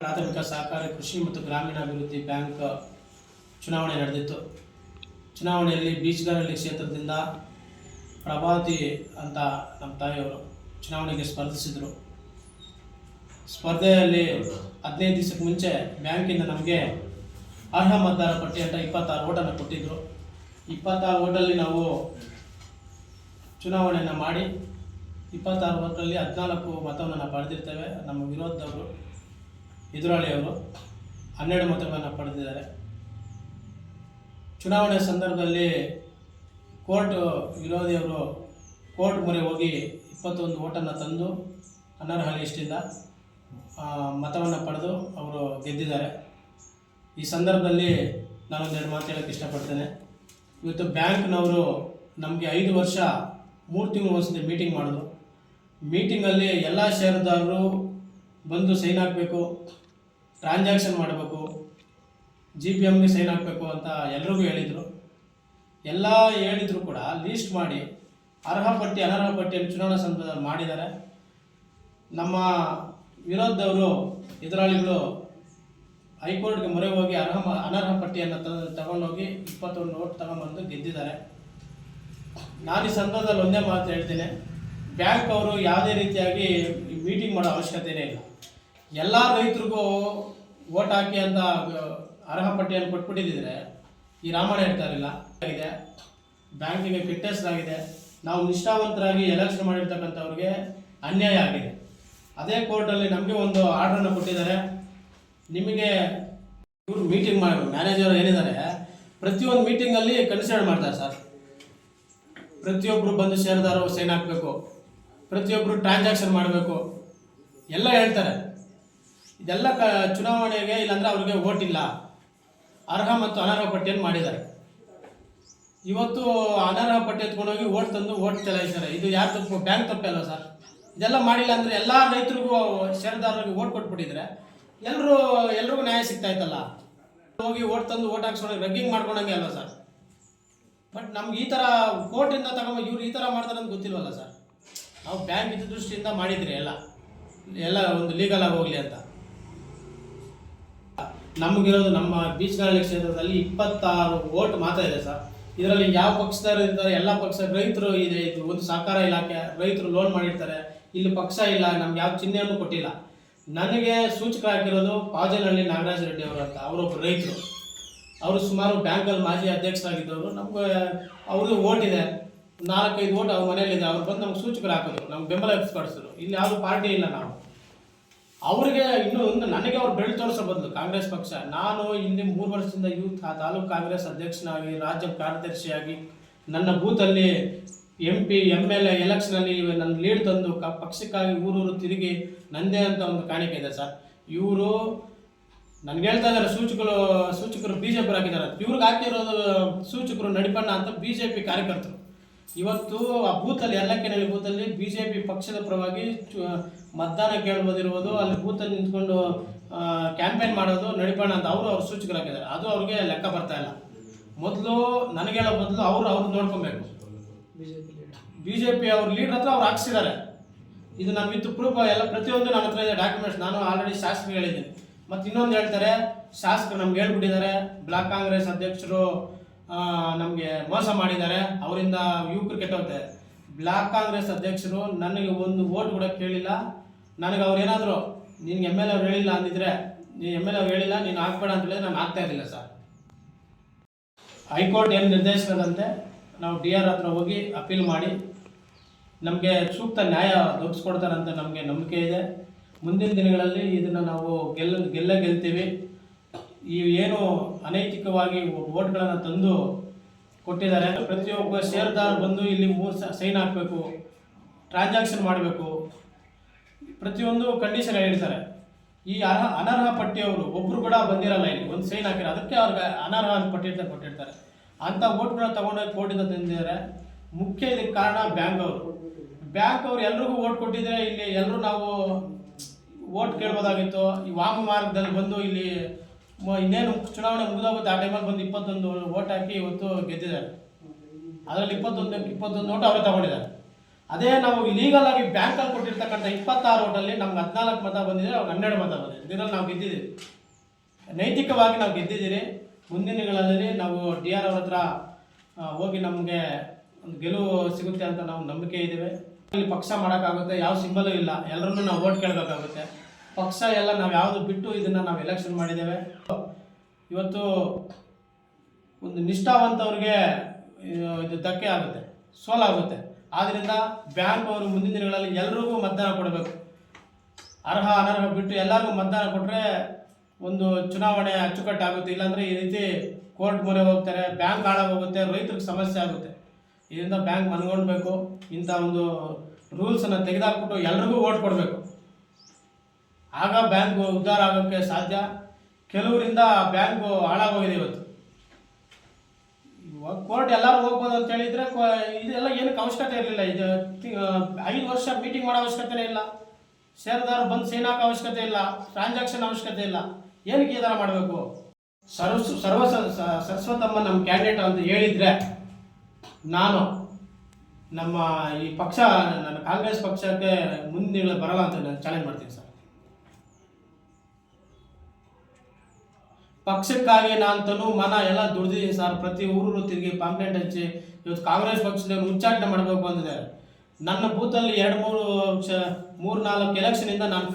ಪ್ರಾಥಮಿಕ ಸಹಕಾರಿ, ಕೃಷಿ ಮತ್ತು ಗ್ರಾಮೀಣಾಭಿವೃದ್ಧಿ ಬ್ಯಾಂಕ್ ಚುನಾವಣೆ ನಡೆದಿತ್ತು. ಚುನಾವಣೆಯಲ್ಲಿ ಬೀಚ್ಗಾರಹಳ್ಳಿ ಕ್ಷೇತ್ರದಿಂದ ಪ್ರಭಾತಿ ಅಂತ ನಮ್ಮ ತಾಯಿಯವರು ಚುನಾವಣೆಗೆ ಸ್ಪರ್ಧಿಸಿದರು. ಸ್ಪರ್ಧೆಯಲ್ಲಿ ಹದಿನೈದು ದಿವಸಕ್ಕೆ ಮುಂಚೆ ಬ್ಯಾಂಕಿಂದ ನಮಗೆ ಅರ್ಹ ಮತದಾರ ಪಟ್ಟಿ ಅಂತ ಇಪ್ಪತ್ತಾರು ಓಟನ್ನು ಕೊಟ್ಟಿದ್ದರು ಇಪ್ಪತ್ತಾರು ಓಟಲ್ಲಿ ನಾವು ಚುನಾವಣೆಯನ್ನು ಮಾಡಿ, ಇಪ್ಪತ್ತಾರು ಓಟಲ್ಲಿ ಹದಿನಾಲ್ಕು ಮತವನ್ನು ಪಡೆದಿರ್ತೇವೆ. ನಮ್ಮ ವಿರೋಧದವರು ಎದುರಾಳಿಯವರು ಹನ್ನೆರಡು ಮತಗಳನ್ನು ಪಡೆದಿದ್ದಾರೆ. ಚುನಾವಣೆ ಸಂದರ್ಭದಲ್ಲಿ ಕೋರ್ಟ್ ವಿರೋಧಿಯವರು ಕೋರ್ಟ್ ಮೊರೆ ಹೋಗಿ ಇಪ್ಪತ್ತೊಂದು ಓಟನ್ನು ತಂದು ಅನರ್ಹ ಲಿಸ್ಟಿಂದ ಮತವನ್ನು ಪಡೆದು ಅವರು ಗೆದ್ದಿದ್ದಾರೆ. ಈ ಸಂದರ್ಭದಲ್ಲಿ ನಾನೊಂದೆರಡು ಮಾತು ಹೇಳೋಕ್ಕೆ ಇಷ್ಟಪಡ್ತೇನೆ. ಇವತ್ತು ಬ್ಯಾಂಕ್ನವರು ನಮಗೆ ಐದು ವರ್ಷ, ಮೂರು ತಿಂಗಳು ಒಂದ್ಸತಿ ಮೀಟಿಂಗ್ ಮಾಡಿದ್ರು. ಮೀಟಿಂಗಲ್ಲಿ ಎಲ್ಲ ಷೇರುದಾರರು ಬಂದು ಸೈನ್ ಹಾಕಬೇಕು ಟ್ರಾನ್ಸಾಕ್ಷನ್ ಮಾಡಬೇಕು ಜಿ ಪಿ ಎಮ್ಗೆ ಸೈನ್ ಹಾಕಬೇಕು ಅಂತ ಎಲ್ರಿಗೂ ಹೇಳಿದರು. ಎಲ್ಲ ಹೇಳಿದರೂ ಕೂಡ ಲೀಸ್ಟ್ ಮಾಡಿ ಅರ್ಹ ಪಟ್ಟಿ, ಅನರ್ಹ ಪಟ್ಟಿಯನ್ನು ಚುನಾವಣಾ ಸಂದರ್ಭದಲ್ಲಿ ಮಾಡಿದ್ದಾರೆ. ನಮ್ಮ ವಿರೋಧದವರು ಎದುರಾಳಿಗಳು ಹೈಕೋರ್ಟ್ಗೆ ಮೊರೆ ಹೋಗಿ ಅರ್ಹ ಅನರ್ಹ ಪಟ್ಟಿಯನ್ನು ತ- ತಗೊಂಡೋಗಿ ಇಪ್ಪತ್ತೊಂದು ನೋಟ್ ತಗೊಂಬಂದು ಗೆದ್ದಿದ್ದಾರೆ. ನಾನು ಈ ಸಂದರ್ಭದಲ್ಲಿ ಒಂದೇ ಮಾತು ಹೇಳ್ತೇನೆ. ಬ್ಯಾಂಕ್ ಅವರು ಯಾವುದೇ ರೀತಿಯಾಗಿ ಮೀಟಿಂಗ್ ಮಾಡೋ ಅವಶ್ಯಕತೆನೇ ಇಲ್ಲ. ಎಲ್ಲ ರೈತರಿಗೂ ಓಟ್ ಹಾಕಿ ಅಂತ ಅರ್ಹ ಪಟ್ಟಿಯನ್ನು ಕೊಟ್ಬಿಟ್ಟಿದ್ರೆ ಈ ರಾಮಾಯಣ ಇರಲಿಲ್ಲ. ಆಗಿದೆ. ಬ್ಯಾಂಕಿಗೆ ಫಿಟ್ನೆಸ್ ಆಗಿದೆ. ನಾವು ನಿಷ್ಠಾವಂತರಾಗಿ ಎಲೆಕ್ಷನ್ ಮಾಡಿರ್ತಕ್ಕಂಥವ್ರಿಗೆ ಅನ್ಯಾಯ ಆಗಿದೆ. ಅದೇ ಕೋರ್ಟಲ್ಲಿ ನಮಗೆ ಒಂದು ಆರ್ಡ್ರನ್ನು ಕೊಟ್ಟಿದ್ದಾರೆ. ನಿಮಗೆ ಇವರು ಮೀಟಿಂಗ್ ಮಾಡಿ ಮ್ಯಾನೇಜರ್ ಏನಿದ್ದಾರೆ, ಪ್ರತಿಯೊಂದು ಮೀಟಿಂಗಲ್ಲಿ ಕನ್ಸಿಡರ್ ಮಾಡ್ತಾರೆ ಸರ್. ಪ್ರತಿಯೊಬ್ಬರು ಬಂದು ಷೇರುದಾರರು ಸೈನ್ ಹಾಕಬೇಕು. ಪ್ರತಿಯೊಬ್ಬರು ಟ್ರಾನ್ಸಾಕ್ಷನ್ ಮಾಡಬೇಕು. ಎಲ್ಲ ಹೇಳ್ತಾರೆ. ಇದೆಲ್ಲ ಕ ಚುನಾವಣೆಗೆ ಇಲ್ಲಾಂದರೆ ಅವ್ರಿಗೆ ಇಲ್ಲ. ಅರ್ಹ ಮತ್ತು ಅನರ್ಹ ಪಟ್ಟಿಯನ್ನು ಮಾಡಿದ್ದಾರೆ. ಇವತ್ತು ಅನರ್ಹ ಪಟ್ಟಿ ಎತ್ಕೊಂಡೋಗಿ ಓಟ್ ತಂದು ಓಟ್ ಚಲಾಯಿಸ್ತಾರೆ ಇದು ಯಾರು ತಪ್ಪು? ಬ್ಯಾಂಕ್ ತಪ್ಪಲ್ಲ ಸರ್? ಇದೆಲ್ಲ ಮಾಡಿಲ್ಲ ಅಂದರೆ ಎಲ್ಲ ರೈತರಿಗೂ ಷೇರುದಾರರಿಗೆ ಓಟ್ ಕೊಟ್ಬಿಟ್ಟಿದ್ರೆ ಎಲ್ಲರೂ ಎಲ್ರಿಗೂ ನ್ಯಾಯ ಸಿಗ್ತಾ ಇತ್ತಲ್ಲ? ಹೋಗಿ ಓಟ್ ತಂದು ಓಟ್ ಹಾಕ್ಸ್ಕೊಂಡು ರಗ್ಗಿಂಗ್ ಮಾಡ್ಕೊಂಡಂಗೆ ಅಲ್ವ ಸರ್? ಬಟ್ ನಮ್ಗೆ ಈ ಥರ ಕೋರ್ಟಿಂದ ತಗೊಂಡು ಇವ್ರು ಈ ಥರ ಮಾಡ್ತಾರೆ ಅಂತ ಗೊತ್ತಿಲ್ವಲ್ಲ ಸರ್? ನಾವು ಬ್ಯಾಂಕ್ ಇದ್ದ ದೃಷ್ಟಿಯಿಂದ ಮಾಡಿದ್ರಿ ಎಲ್ಲ ಎಲ್ಲ ಒಂದು ಲೀಗಲ್ ಆಗಿ ಹೋಗಲಿ ಅಂತ. ನಮಗಿರೋದು ನಮ್ಮ ಬೀಚ್ಗಾಳಿ ಕ್ಷೇತ್ರದಲ್ಲಿ ಇಪ್ಪತ್ತಾರು ಓಟ್ ಮಾತ್ರ ಇದೆ ಸರ್. ಇದರಲ್ಲಿ ಯಾವ ಪಕ್ಷದವರು ಇರ್ತಾರೆ, ಎಲ್ಲ ಪಕ್ಷ, ರೈತರು ಇದೆ, ಇದು ಒಂದು ಸಹಕಾರ ಇಲಾಖೆ, ರೈತರು ಲೋನ್ ಮಾಡಿರ್ತಾರೆ. ಇಲ್ಲಿ ಪಕ್ಷ ಇಲ್ಲ, ನಮ್ಗೆ ಯಾವ ಚಿಹ್ನೆಯನ್ನು ಕೊಟ್ಟಿಲ್ಲ. ನನಗೆ ಸೂಚಕ ಹಾಕಿರೋದು ಪಾಜನಹಳ್ಳಿ ನಾಗರಾಜ ರೆಡ್ಡಿ ಅವರು ಅಂತ ಅವರೊಬ್ಬ ರೈತರು. ಅವರು ಸುಮಾರು ಬ್ಯಾಂಕಲ್ಲಿ ಮಾಜಿ ಅಧ್ಯಕ್ಷರಾಗಿದ್ದವರು. ನಮ್ಗೆ ಅವ್ರದ್ದು ಓಟ್ ಇದೆ. ನಾಲ್ಕೈದು ಓಟ್ ಅವ್ರ ಮನೇಲಿದೆ ಅವ್ರು ಬಂದು ನಮ್ಗೆ ಸೂಚಕರು ಹಾಕಿದ್ರು ನಮ್ಗೆ ಬೆಂಬಲ ವ್ಯಕ್ತಪಡಿಸಿದ್ರು ಇಲ್ಲಿ ಯಾವುದು ಪಾರ್ಟಿ ಇಲ್ಲ ನಾವು. ಅವ್ರಿಗೆ ಇನ್ನು ನನಗೆ ಅವ್ರು ಬೆಳೆ ತೋರಿಸೋ ಬದಲು ಕಾಂಗ್ರೆಸ್ ಪಕ್ಷ. ನಾನು ಇಲ್ಲಿ ಮೂರು ವರ್ಷದಿಂದ ಯೂತ್, ಆ ತಾಲೂಕು ಕಾಂಗ್ರೆಸ್ ಅಧ್ಯಕ್ಷನಾಗಿ, ರಾಜ್ಯ ಕಾರ್ಯದರ್ಶಿಯಾಗಿ ನನ್ನ ಬೂತಲ್ಲಿ M P M L A ಎಲೆಕ್ಷನಲ್ಲಿ ನನ್ನ ಲೀಡ್ ತಂದು ಕ ಪಕ್ಷಕ್ಕಾಗಿ ಊರೂರು ತಿರುಗಿ ನಂದೇ ಅಂತ ಒಂದು ಕಾಣಿಕೆ ಇದೆ ಸರ್. ಇವರು ನನ್ಗೆ ಹೇಳ್ತಾ ಇದ್ದಾರೆ ಸೂಚಕರು ಸೂಚಕರು ಬಿ ಜೆ ಪಿ ಹಾಕಿದ್ದಾರೆ ಇವ್ರಿಗೆ ಹಾಕಿರೋದು ಸೂಚಕರು ನಡಿಪಣ್ಣ ಅಂತ ಬಿ ಜೆ ಪಿ ಕಾರ್ಯಕರ್ತರು. ಇವತ್ತು ಆ ಬೂತಲ್ಲಿ ಎಲ್ಲಕ್ಕೆನಲ್ಲಿ ಬೂತಲ್ಲಿ ಬಿ ಜೆ ಪಿ ಪಕ್ಷದ ಪರವಾಗಿ ಮತದಾನ ಕೇಳ್ಬೋದಿರ್ಬೋದು ಅಲ್ಲಿ ಬೂತಲ್ಲಿ ನಿಂತ್ಕೊಂಡು ಕ್ಯಾಂಪೇನ್ ಮಾಡೋದು ನಡಿಪಣ್ಣ ಅಂತ ಅವರು ಅವ್ರು ಸೂಚಕರಾಗಿದ್ದಾರೆ ಅದು ಅವ್ರಿಗೆ ಲೆಕ್ಕ ಬರ್ತಾ ಇಲ್ಲ. ಮೊದಲು ನನಗೆ ಹೇಳೋ ಬದಲು ಅವರು ಅವ್ರು ನೋಡ್ಕೊಬೇಕು. ಬಿ ಜೆ ಪಿ ಅವ್ರ ಲೀಡರ್ ಹತ್ರ ಅವ್ರು ಹಾಕ್ಸಿದ್ದಾರೆ. ಇದು ನಮ್ಮ ವಿತ್ ಪ್ರೂಫ್ ಎಲ್ಲ, ಪ್ರತಿಯೊಂದು ನನ್ನ ಹತ್ರ ಇದೆ ಡಾಕ್ಯುಮೆಂಟ್ಸ್ ನಾನು ಆಲ್ರೆಡಿ ಶಾಸಕರು ಹೇಳಿದ್ದೀನಿ. ಮತ್ತು ಇನ್ನೊಂದು ಹೇಳ್ತಾರೆ, ಶಾಸಕರು ನಮ್ಗೆ ಹೇಳ್ಬಿಟ್ಟಿದ್ದಾರೆ. ಬ್ಲಾಕ್ ಕಾಂಗ್ರೆಸ್ ಅಧ್ಯಕ್ಷರು ನಮಗೆ ಮೋಸ ಮಾಡಿದ್ದಾರೆ. ಅವರಿಂದ ಯುವಕರು ಕೆಟ್ಟೋಗ್ತಾರೆ ಬ್ಲಾಕ್ ಕಾಂಗ್ರೆಸ್ ಅಧ್ಯಕ್ಷರು ನನಗೆ ಒಂದು ಓಟ್ ಕೂಡ ಕೇಳಿಲ್ಲ. ನನಗೆ ಅವ್ರು ಏನಾದರೂ, ನಿನ್ಗೆ ಎಂ ಎಲ್ ಅವ್ರು ಹೇಳಿಲ್ಲ ಅಂದಿದ್ರೆ ನೀನು ಎಂ ಎಲ್ ಅವ್ರು ಹೇಳಿಲ್ಲ, ನೀನು ಹಾಕ್ಬೇಡ ಅಂತ ಹೇಳಿದ್ರೆ ನಾನು ಆಗ್ತಾ ಇರಲಿಲ್ಲ ಸರ್. ಹೈಕೋರ್ಟ್ ಏನು ನಿರ್ದೇಶನದಂತೆ ನಾವು ಡಿ ಆರ್ ಹತ್ರ ಹೋಗಿ ಅಪೀಲ್ ಮಾಡಿ. ನಮಗೆ ಸೂಕ್ತ ನ್ಯಾಯ ದೊರಕಿಸ್ಕೊಡ್ತಾರಂತ ನಮಗೆ ನಂಬಿಕೆ ಇದೆ. ಮುಂದಿನ ದಿನಗಳಲ್ಲಿ ಇದನ್ನು ನಾವು ಗೆಲ್ಲ ಗೆಲ್ಲ ಗೆಲ್ತೀವಿ. ಈ ಏನು ಅನೈತಿಕವಾಗಿ ಓಟ್ಗಳನ್ನು ತಂದು ಕೊಟ್ಟಿದ್ದಾರೆ. ಪ್ರತಿಯೊಬ್ಬ ಷೇರುದಾರ ಬಂದು ಇಲ್ಲಿ ಮೂರು ಸೈನ್ ಹಾಕಬೇಕು, ಟ್ರಾನ್ಸಾಕ್ಷನ್ ಮಾಡಬೇಕು. ಪ್ರತಿಯೊಂದು ಕಂಡೀಷನ್ ಹೇಳಿರ್ತಾರೆ. ಈ ಅರ್ಹ, ಅನರ್ಹ ಪಟ್ಟಿಯವರು ಒಬ್ರು ಕೂಡ ಬಂದಿರಲ್ಲ ಇಲ್ಲಿ, ಒಂದು ಸೈನ್ ಹಾಕಿರ, ಅದಕ್ಕೆ ಅವ್ರಿಗೆ ಅನರ್ಹ ಪಟ್ಟಿ ಅಂತ ಕೊಟ್ಟಿರ್ತಾರೆ. ಅಂಥ ಓಟ್ಗಳನ್ನ ತಗೊಂಡೋಗಿ ಕೋರ್ಟಿಂದ ತಂದಿದ್ದಾರೆ. ಮುಖ್ಯ ಇದಕ್ಕೆ ಕಾರಣ ಬ್ಯಾಂಕ್ ಅವರು. ಬ್ಯಾಂಕ್ ಅವ್ರು ಎಲ್ರಿಗೂ ಓಟ್ ಕೊಟ್ಟಿದ್ರೆ ಇಲ್ಲಿ ಎಲ್ಲರೂ ನಾವು ಓಟ್ ಕೇಳ್ಬೋದಾಗಿತ್ತು. ಈ ವಾಮ ಮಾರ್ಗದಲ್ಲಿ ಬಂದು ಇಲ್ಲಿ ಇನ್ನೇನು ಚುನಾವಣೆ ಮುಗಿದೋಗುತ್ತೆ ಆ ಟೈಮಲ್ಲಿ ಬಂದು ಇಪ್ಪತ್ತೊಂದು ಓಟ್ ಹಾಕಿ ಇವತ್ತು ಗೆದ್ದಿದ್ದಾರೆ. ಅದರಲ್ಲಿ ಇಪ್ಪತ್ತೊಂದು ಇಪ್ಪತ್ತೊಂದು ಓಟ್ ಅವರೇ ತಗೊಂಡಿದ್ದಾರೆ. ಅದೇ ನಾವು ಲೀಗಲ್ ಆಗಿ ಬ್ಯಾಂಕಲ್ಲಿ ಕೊಟ್ಟಿರ್ತಕ್ಕಂಥ ಇಪ್ಪತ್ತಾರು ಓಟಲ್ಲಿ ನಮ್ಗೆ ಹದಿನಾಲ್ಕು ಮತ ಬಂದಿದೆ ಅವ್ರಿಗೆ ಹನ್ನೆರಡು ಮತ ಬಂದಿದೆ. ಇದರಲ್ಲಿ ನಾವು ಗೆದ್ದಿದ್ದೀವಿ. ನೈತಿಕವಾಗಿ ನಾವು ಗೆದ್ದಿದ್ದೀರಿ. ಮುಂದಿನ ದಿನಗಳಲ್ಲಿ ನಾವು ಡಿ ಆರ್ ಅವ್ರ ಹತ್ರ ಹೋಗಿ ನಮಗೆ ಒಂದು ಗೆಲುವು ಸಿಗುತ್ತೆ ಅಂತ ನಾವು ನಂಬಿಕೆ ಇದ್ದೇವೆ. ಇಲ್ಲಿ ಪಕ್ಷ ಮಾಡೋಕ್ಕಾಗುತ್ತೆ, ಯಾವ ಸಿಂಬಲೂ ಇಲ್ಲ. ಎಲ್ಲರನ್ನೂ ನಾವು ಓಟ್ ಕೇಳಬೇಕಾಗುತ್ತೆ. ಪಕ್ಷ ಎಲ್ಲ ನಾವು ಯಾವುದು ಬಿಟ್ಟು ಇದನ್ನು ನಾವು ಎಲೆಕ್ಷನ್ ಮಾಡಿದ್ದೇವೆ. ಇವತ್ತು ಒಂದು ನಿಷ್ಠಾವಂತವ್ರಿಗೆ ಇದು ಧಕ್ಕೆ ಆಗುತ್ತೆ ಸೋಲಾಗುತ್ತೆ ಆದ್ದರಿಂದ ಬ್ಯಾಂಕ್ ಅವರು ಮುಂದಿನ ದಿನಗಳಲ್ಲಿ ಎಲ್ರಿಗೂ ಮತದಾನ ಕೊಡಬೇಕು. ಅರ್ಹ, ಅನರ್ಹ ಬಿಟ್ಟು ಎಲ್ಲರಿಗೂ ಮತದಾನ ಕೊಟ್ಟರೆ ಒಂದು ಚುನಾವಣೆ ಅಚ್ಚುಕಟ್ಟಾಗುತ್ತೆ. ಇಲ್ಲಾಂದರೆ ಈ ರೀತಿ ಕೋರ್ಟ್ ಮೊರೆ ಹೋಗ್ತಾರೆ, ಬ್ಯಾಂಕ್ ಹಾಳಾಗೋಗುತ್ತೆ ರೈತರಿಗೆ ಸಮಸ್ಯೆ ಆಗುತ್ತೆ. ಇದರಿಂದ ಬ್ಯಾಂಕ್ ಮನ್ಗೊಳ್ಬೇಕು ಇಂಥ ಒಂದು ರೂಲ್ಸನ್ನು ತೆಗೆದಾಕ್ಬಿಟ್ಟು ಎಲ್ರಿಗೂ ಓಟ್ ಕೊಡಬೇಕು. ಆಗ ಬ್ಯಾಂಕ್ ಉದ್ಧಾರ ಆಗೋಕ್ಕೆ ಸಾಧ್ಯ? ಕೆಲವರಿಂದ ಬ್ಯಾಂಕು ಹಾಳಾಗೋಗಿದೆ ಇವತ್ತು. ಕೋರ್ಟ್ ಎಲ್ಲರೂ ಹೋಗ್ಬೋದು ಅಂತ ಹೇಳಿದ್ರೆ ಇದೆಲ್ಲ ಏನಕ್ಕೆ ಅವಶ್ಯಕತೆ ಇರಲಿಲ್ಲ. ಇದು ಐದು ವರ್ಷ ಮೀಟಿಂಗ್ ಮಾಡೋ ಅವಶ್ಯಕತೆ ಇಲ್ಲ. ಷೇರುದಾರರು ಬಂದು ಸೈನ್ ಅವಶ್ಯಕತೆ ಇಲ್ಲ. ಟ್ರಾನ್ಸಾಕ್ಷನ್ ಅವಶ್ಯಕತೆ ಇಲ್ಲ. ಏನಕ್ಕೆ ಈ ಥರ ಮಾಡಬೇಕು? ಸರ್ವ ಸರ್ವ ಸರಸ್ವತಮ್ಮ ನಮ್ಮ ಕ್ಯಾಂಡಿಡೇಟ್ ಅಂತ ಹೇಳಿದ್ರೆ ನಾನು ನಮ್ಮ ಈ ಪಕ್ಷ, ನನ್ನ ಕಾಂಗ್ರೆಸ್ ಪಕ್ಷಕ್ಕೆ ಮುಂದಿನ ಬರಲ್ಲ ಅಂತ ನಾನು ಚಾಲೆಂಜ್ ಮಾಡ್ತೀನಿ ಸರ್. ಪಕ್ಷಕ್ಕಾಗಿ ನಾನು ಮನ ಎಲ್ಲ ದುಡ್ದಿದ್ದೀನಿ ಸರ್. ಪ್ರತಿ ಊರು ತಿರುಗಿ ಪಾಂಪ್ಲೆಂಟ್ ಹಚ್ಚಿ ಇವತ್ತು ಕಾಂಗ್ರೆಸ್ ಪಕ್ಷದವ್ರು ಉಚ್ಚಾಟನೆ ಮಾಡಬೇಕು ಅಂದಿದ್ದಾರೆ ನನ್ನ ಬೂತಲ್ಲಿ ಎರಡು ಮೂರು ಮೂರು ನಾಲ್ಕು ಎಲೆಕ್ಷನಿಂದ ನಾನು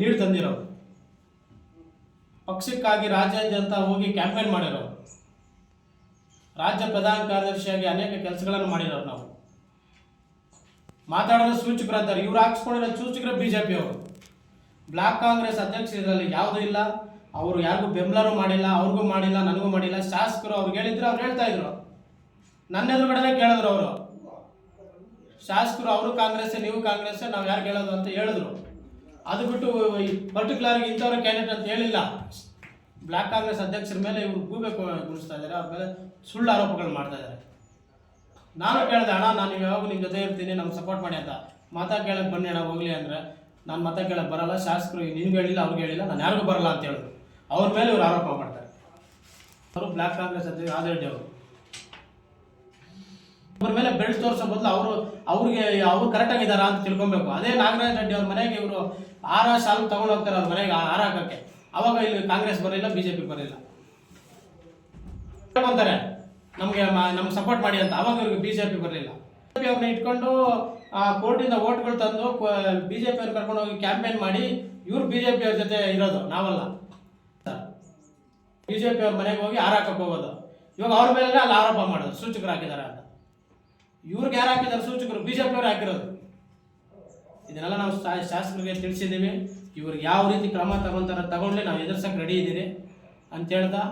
ನೀರು ತಂದಿರೋ. ಪಕ್ಷಕ್ಕಾಗಿ ರಾಜ್ಯಾದ್ಯಂತ ಹೋಗಿ ಕ್ಯಾಂಪೇನ್ ಮಾಡಿರೋ. ರಾಜ್ಯ ಪ್ರಧಾನ ಕಾರ್ಯದರ್ಶಿಯಾಗಿ ಅನೇಕ ಕೆಲಸಗಳನ್ನು ಮಾಡಿರೋರು ನಾವು. ಮಾತಾಡೋದು ಸೂಚಕರು ಅಂತಾರೆ ಇವ್ರು ಹಾಕ್ಸ್ಕೊಂಡಿರೋ ಸೂಚಕರು ಬಿ ಜೆ ಪಿ ಅವರು ಬ್ಲಾಕ್ ಕಾಂಗ್ರೆಸ್ ಅಧ್ಯಕ್ಷ ಇದರಲ್ಲಿ ಯಾವುದೂ ಇಲ್ಲ. ಅವರು ಯಾರಿಗೂ ಬೆಂಬಲನೂ ಮಾಡಿಲ್ಲ, ಅವ್ರಿಗೂ ಮಾಡಿಲ್ಲ, ನನಗೂ ಮಾಡಿಲ್ಲ, ಶಾಸಕರು ಅವ್ರಿಗೆ ಹೇಳಿದ್ರು, ಅವ್ರು ಹೇಳ್ತಾ ಇದ್ರು. ನನ್ನ ಎದುರುಗಡೆ ಕೇಳಿದ್ರು ಅವರು. ಶಾಸಕರು ಅವರು ಕಾಂಗ್ರೆಸ್ ನೀವು ಕಾಂಗ್ರೆಸ್ ನಾವು ಯಾರು ಹೇಳೋದು ಅಂತ ಹೇಳಿದ್ರು. ಅದು ಬಿಟ್ಟು ಪರ್ಟಿಕ್ಯುಲರ್ ಇಂಥವ್ರ ಕ್ಯಾಂಡಿಡೇಟ್ ಅಂತ ಹೇಳಿಲ್ಲ. ಬ್ಲಾಕ್ ಕಾಂಗ್ರೆಸ್ ಅಧ್ಯಕ್ಷರ ಮೇಲೆ ಇವರು ಗೂಬೆ ಗುಣಿಸ್ತಾ ಇದ್ದಾರೆ, ಅವ್ರ ಮೇಲೆ ಸುಳ್ಳು ಆರೋಪಗಳು ಮಾಡ್ತಾ ಇದ್ದಾರೆ. ನಾನು ಕೇಳಿದೆ, ಅಣ್ಣ, ನಾನು ಯಾವಾಗ ನಿಮ್ಮ ಜೊತೆ ಇರ್ತೀನಿ, ನಮ್ಗೆ ಸಪೋರ್ಟ್ ಮಾಡಿ ಅಂತ. ಮತ ಕೇಳಕ್ಕೆ ಬನ್ನಿ ಅಣ್ಣ, ಹೋಗ್ಲಿ ಅಂದರೆ. ನಾನು ಮತ ಕೇಳಕ್ಕೆ ಬರಲ್ಲ, ಶಾಸಕರು ನಿನ್ಗೆ ಹೇಳಿಲ್ಲ, ಅವ್ರಿಗೆ ಹೇಳಿಲ್ಲ, ನಾನು ಯಾರಿಗೂ ಬರಲ್ಲ ಅಂತ ಹೇಳಿದ್ರು. ಅವ್ರ ಮೇಲೆ ಇವರು ಆರೋಪ ಮಾಡ್ತಾರೆ. ಅವರು ಬ್ಲಾಕ್ ಕಾಂಗ್ರೆಸ್ ಅಧ್ಯಕ್ಷ ಆದಿರೆಡ್ಡಿ ಅವರು. ಅವ್ರ ಮೇಲೆ ಬೆಲ್ಟ್ ತೋರಿಸೋ ಬದಲು ಅವರು ಅವ್ರಿಗೆ ಅವ್ರು ಕರೆಕ್ಟ್ ಇದ್ದಾರಾ ಅಂತ ತಿಳ್ಕೊಬೇಕು. ಅದೇ ನಾಗರಾಜ್ ರೆಡ್ಡಿ ಅವ್ರ ಮನೆಗೆ ಇವರು ಆರ ಸಾಲ ತಗೊಂಡು ಹೋಗ್ತಾರೆ ಅವ್ರ ಮನೆಗೆ ಆರ ಹಾಕಕ್ಕೆ ಅವಾಗ ಇಲ್ಲಿ ಕಾಂಗ್ರೆಸ್ ಬರಲಿಲ್ಲ, ಬಿಜೆಪಿ ಬರಲಿಲ್ಲ. ಅಂತಾರೆ ನಮಗೆ ನಮ್ಗೆ ಸಪೋರ್ಟ್ ಮಾಡಿ ಅಂತ. ಅವಾಗ ಇವ್ರಿಗೆ ಬಿಜೆಪಿ ಬರಲಿಲ್ಲ. ಬಿಜೆಪಿ ಅವ್ರನ್ನ ಇಟ್ಕೊಂಡು, ಆ, ಕೋರ್ಟಿಂದ ಓಟ್ಗಳು ತಂದು ಬಿಜೆಪಿ ಅವ್ರು ಕರ್ಕೊಂಡು ಹೋಗಿ ಕ್ಯಾಂಪೇನ್ ಮಾಡಿ, ಇವ್ರು ಬಿಜೆಪಿ ಅವ್ರ ಜೊತೆ ಇರೋದು, ನಾವಲ್ಲ. ಬಿಜೆಪಿ ಅವ್ರ ಮನೆಗೆ ಹೋಗಿ ಹಾಕಕ್ಕೆ ಹೋಗೋದು. ಇವಾಗ ಅವ್ರ ಮೇಲೆ ಅಲ್ಲಿ ಆರೋಪ ಮಾಡೋದು ಸೂಚಕರು ಹಾಕಿದ್ದಾರೆ ಅಂತ. ಇವ್ರಿಗೆ ಯಾರು ಹಾಕಿದ್ದಾರೆ ಸೂಚಕರು? ಬಿಜೆಪಿ ಅವ್ರು ಹಾಕಿರೋದು. ಇದನ್ನೆಲ್ಲ ನಾವು ಶಾಸಕರಿಗೆ ತಿಳಿಸಿದ್ದೀವಿ. ಇವ್ರಿಗೆ ಯಾವ ರೀತಿ ಕ್ರಮ ತಗೊಂತಾರೆ ತಗೊಂಡ್ರೆ ನಾವು ಎದುರ್ಸಕ್ಕೆ ರೆಡಿ ಇದ್ದೀರಿ. ಅಂತ ಇದರಲ್ಲಿ